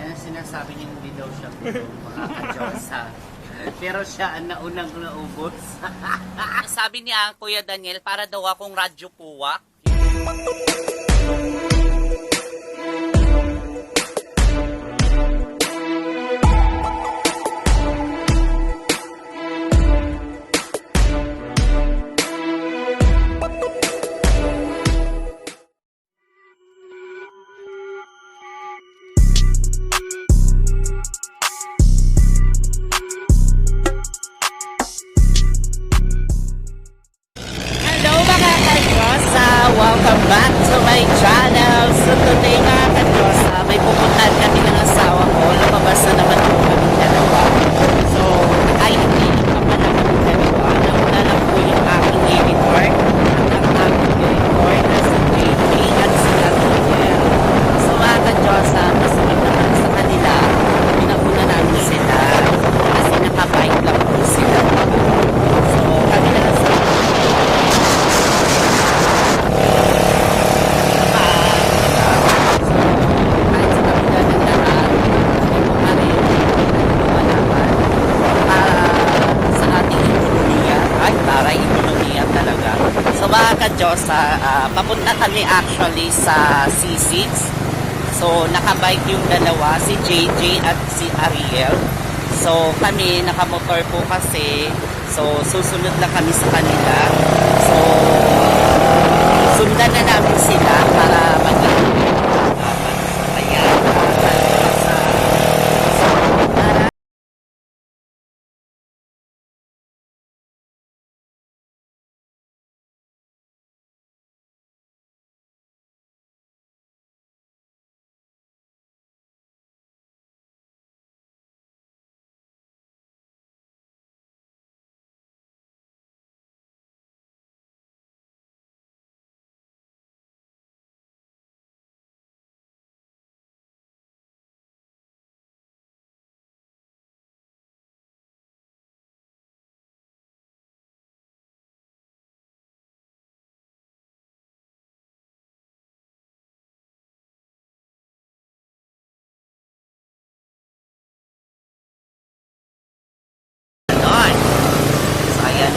Yan sinasabi niya hindi daw siya gutom, mga. Pero siya ang naunang naubos. Sabi niya, Kuya Daniel, para daw akong radyo puwak. Mga ka-Diyos, ah, papunta kami actually sa C6. So nakabike yung dalawa, si JJ at si Ariel. So kami, nakamotor po kasi. So susunod lang kami sa kanila. So sundan na namin sila para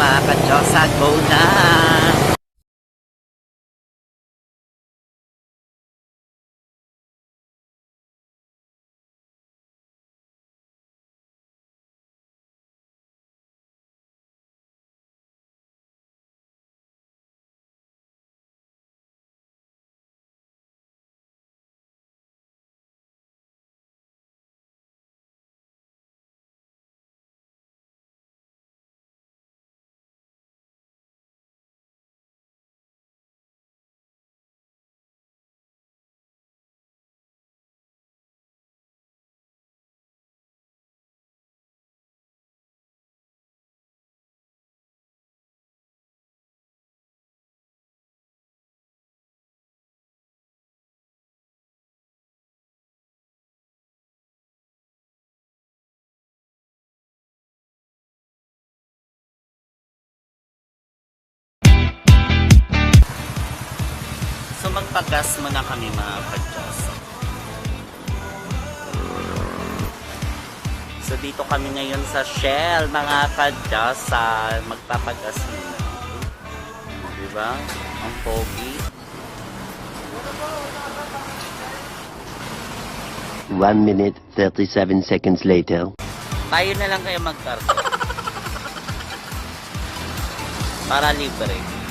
mga kadyosa, go na! So magpagas muna kami mga kadyosa. So dito kami ngayon sa Shell mga kadyosa. Magpapagas muna. Diba? Ang pogi. One minute, 37 seconds later. Tayo na lang kayo magkarga. Para libre.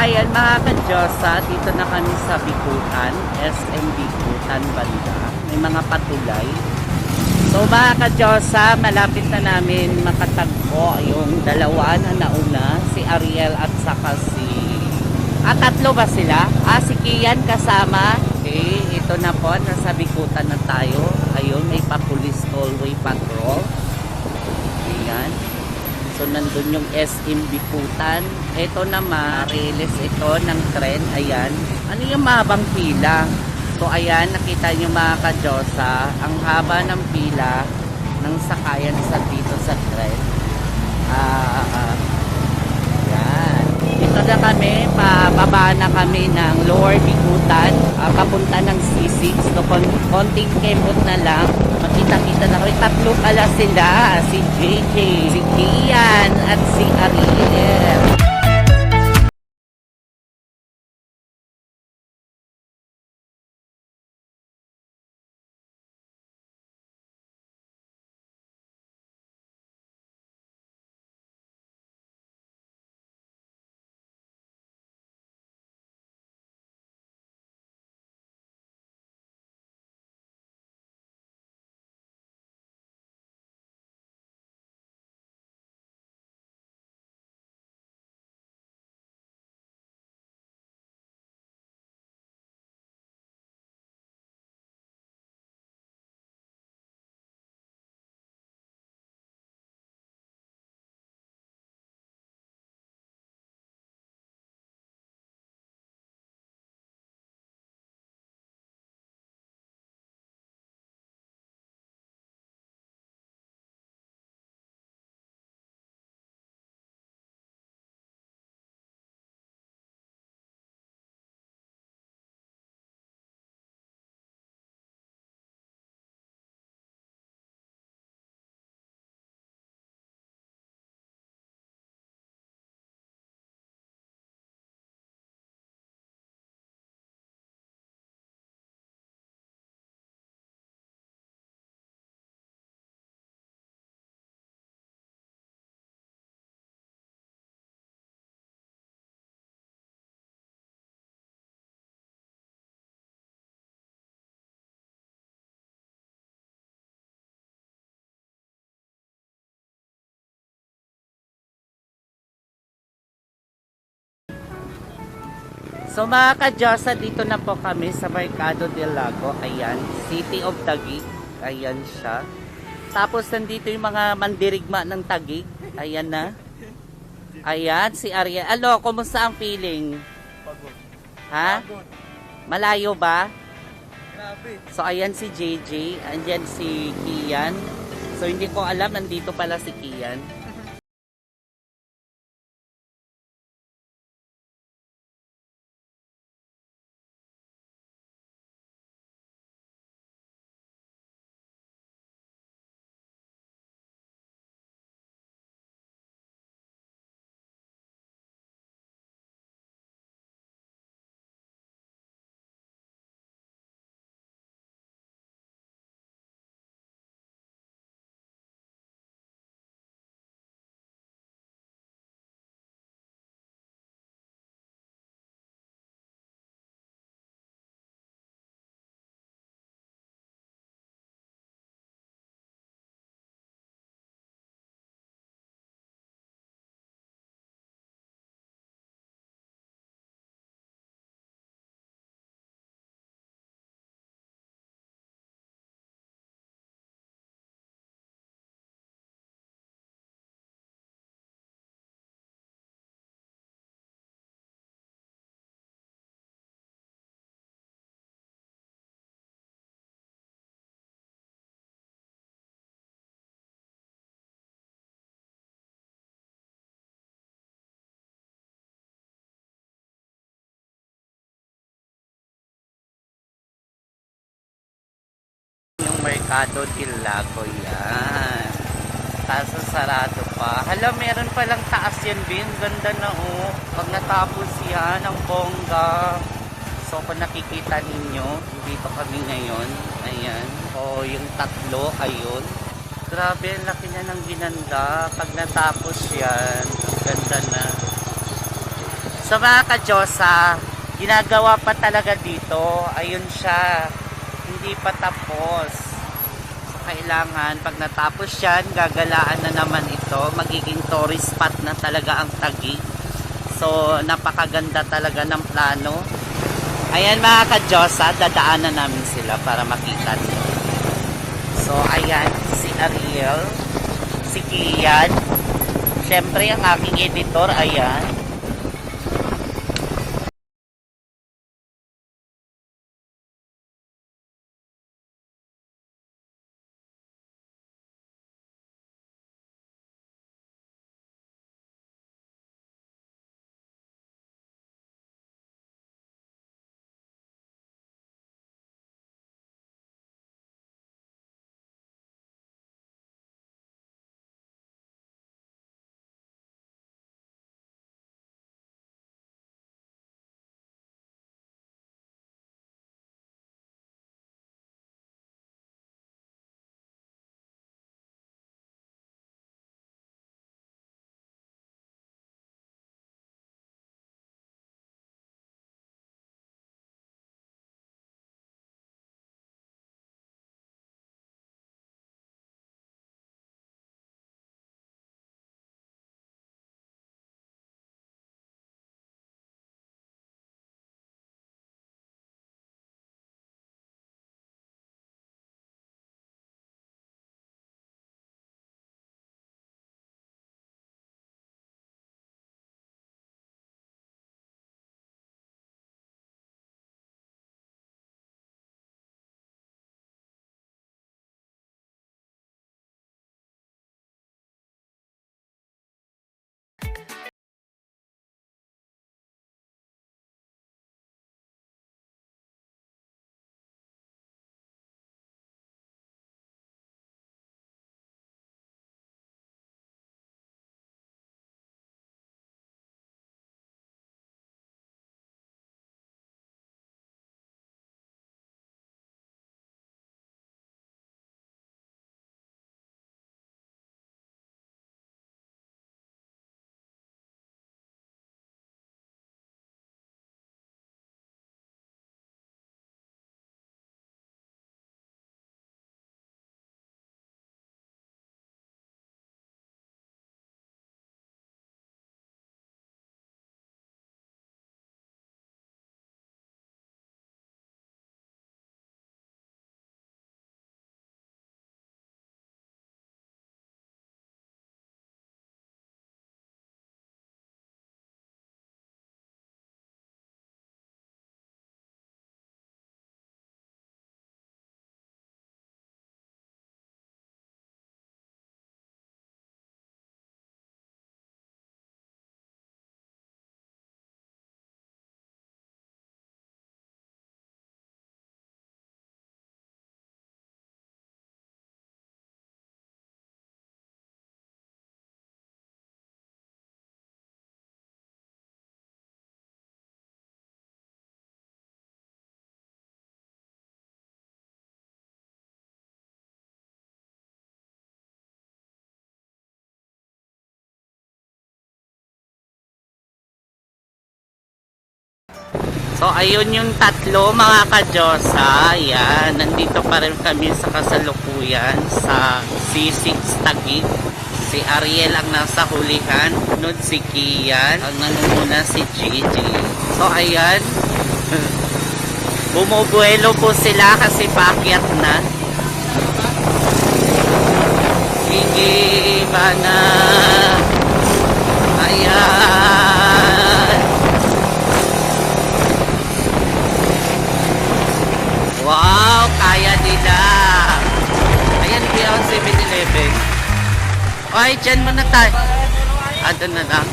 Ayan mga kadyosa, dito na kami sa Bikutan, SM Bikutan banda. May mga patulay. So mga kadyosa, malapit na namin makatagpo yung dalawa na nauna, si Ariel at saka si... Ah, tatlo ba sila? Ah, si Kian kasama. Okay, ito na po, nasa Bikutan na tayo. Ayun, may pa-police tollway patrol. Ayan. So, nandun yung SM Bikutan. Ito naman, release ito ng tren. Ayan. Ano yung mahabang pila? So, ayan, nakita nyo mga kadyosa, ang haba ng pila ng sakayan sa dito sa tren. Ah, ah, ayan. Na kami, pababa na kami ng Lower Bikutan, ah, papunta ng C6. So, kon- konting kemot na lang. Makita-kita na kami. Tatlo pala sila. Si JJ, si Kian, at si Ariel. So mga kadyosa, dito na po kami sa Mercado del Lago. Ayan, City of Taguig. Ayan siya. Tapos nandito yung mga mandirigma ng Taguig. Ayan na. Ayan, si Arya. Alo, kumusta ang feeling? Ha? Malayo ba? Grabe. So ayan si JJ, andyan si Kian. So hindi ko alam, nandito pala si Kian. Mercado del Lago yan. Kaso sarado pa. Hala, meron palang taas yan, Bin. Ganda na oh. Pag natapos yan, ang bongga. So kung nakikita ninyo, dito kami ngayon. Ayan. O yung tatlo, ayun. Grabe, laki na ng ginanda. Pag natapos yan, ganda na. So mga ka-Diyosa, ginagawa pa talaga dito. Ayun siya. Hindi pa tapos. Kailangan, pag natapos yan, gagalaan na naman ito. Magiging tourist spot na talaga ang Taguig. So napakaganda talaga ng plano. Ayan mga ka-Diyosa, dadaanan namin sila para makita nyo. So ayan, si Ariel, si Kian, Siyempre, ang aking editor, ayan. So, ayun yung tatlo mga kadyosa. Ayan, nandito pa rin kami sa kasalukuyan sa C6 Taguig. Si Ariel ang nasa hulihan. Sunod si Kian. Ang nanunguna si Gigi. So, ayan. Bumubuelo po sila kasi paakyat na. Sige, bana. Ayan. Wow, kaya nila. Ayan, beyond 7-Eleven. Ay, dyan muna tayo. Ah, doon na lang.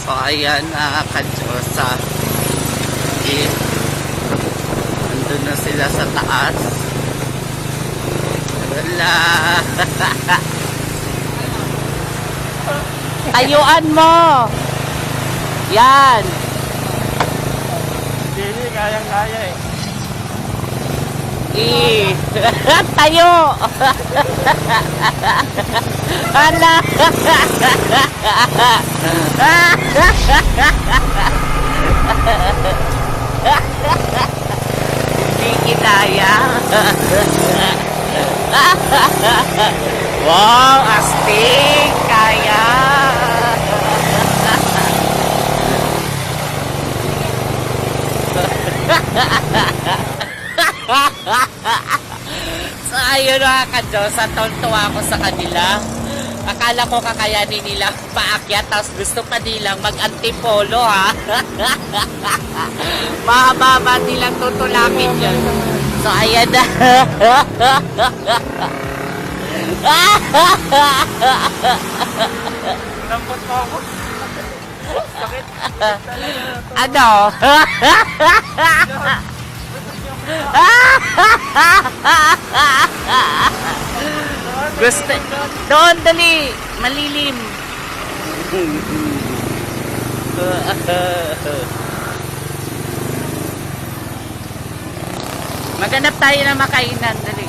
So, ayan, mga kadyosa. Okay. Nandun na sila sa taas. Wala. Tayuan mo. Yan. Kayang-kaya eh. I. Tayo. Ala. Hindi kinaya. wow, astig. Kaya. So ayun mga ka-Diyos, at tuwa ako sa kanila. Akala ko kakayanin nila paakyat, tapos gusto pa nilang mag-antipolo ha. Mahaba nilang tutulakin yun. So ayan na. Lambot mo ako. Sakit. ano? Gusto. Doon, dali. Malilim. Maghanap tayo ng makainan, dali.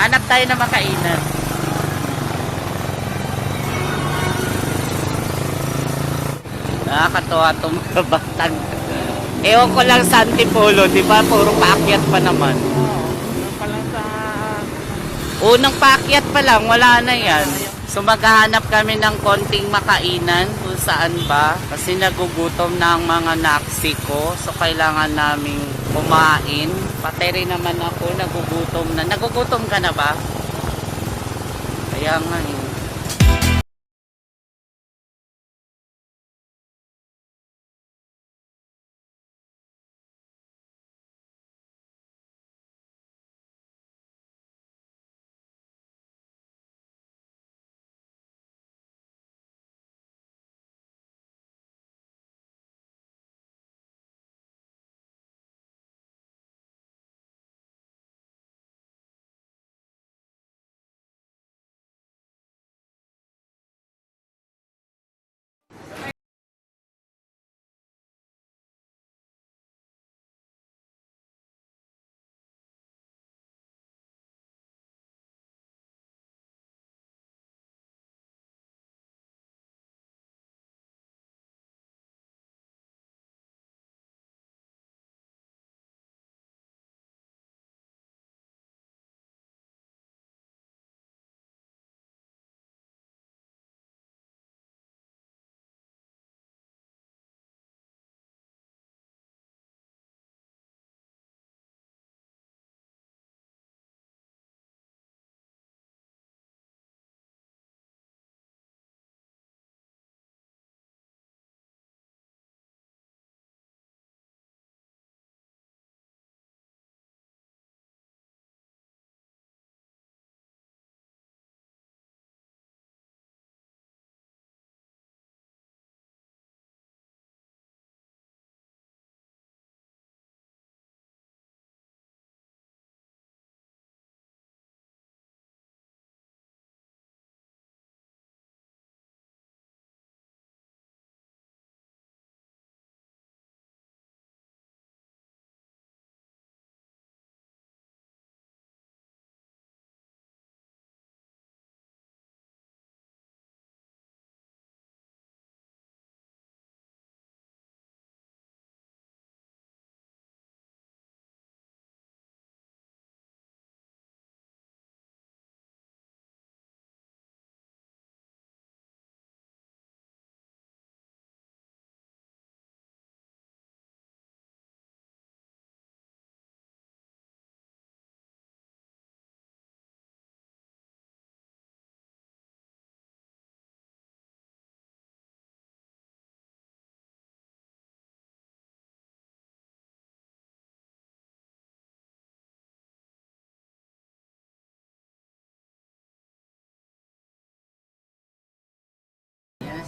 Hanap tayo ng makainan. Nakakatuwa itong mga batang. Ewan ko lang sa Antipolo, di ba? Puro paakyat pa naman. Unang paakyat pa lang, wala na yan. So maghahanap kami ng konting makainan kung saan ba. Kasi nagugutom na ang mga naksi ko. So kailangan naming kumain. Pati rin naman ako, nagugutom na. Nagugutom ka na ba? Kaya nga eh.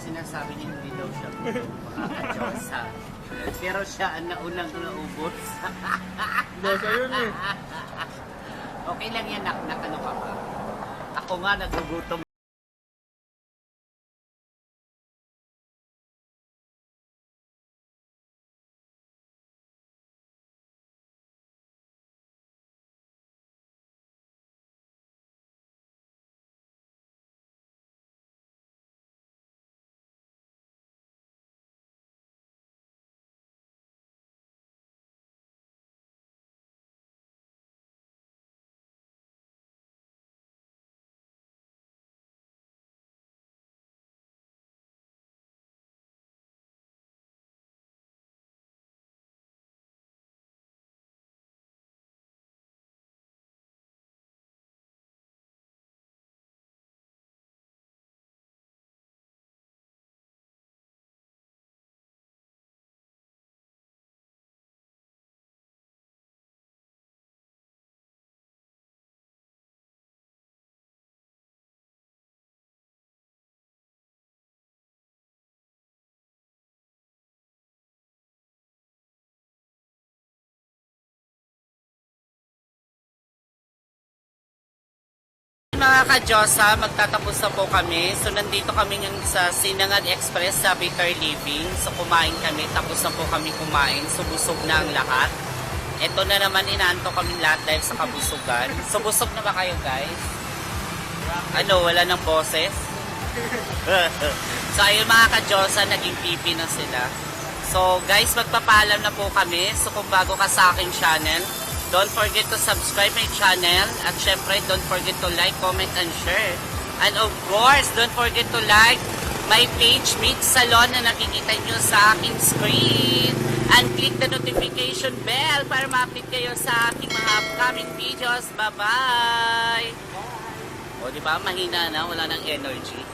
Sinasabi niya, hindi daw siya makakadyosa. Pero siya ang naunang naubos. Dosa yun eh. okay lang yan, nak nakano ka ba? Ako nga nagugutom mga ka-Diyosa, magtatapos na po kami. So nandito kami ngayon sa Sinangad Express sa Bitter Living. So kumain kami, tapos na po kami kumain. So busog na ang lahat. Ito na naman inaanto kami lahat dahil sa kabusugan. So busog na ba kayo guys? Ano, wala ng boses? so ayun mga ka-Diyosa, naging pipi na sila. So guys, magpapaalam na po kami. So kung bago ka sa aking channel, don't forget to subscribe my channel. At syempre, don't forget to like, comment, and share. And of course, don't forget to like my page, Meet Salon, na nakikita nyo sa aking screen. And click the notification bell para ma-update kayo sa aking mga upcoming videos. Bye-bye! O, di ba? Mahina na. Wala ng energy.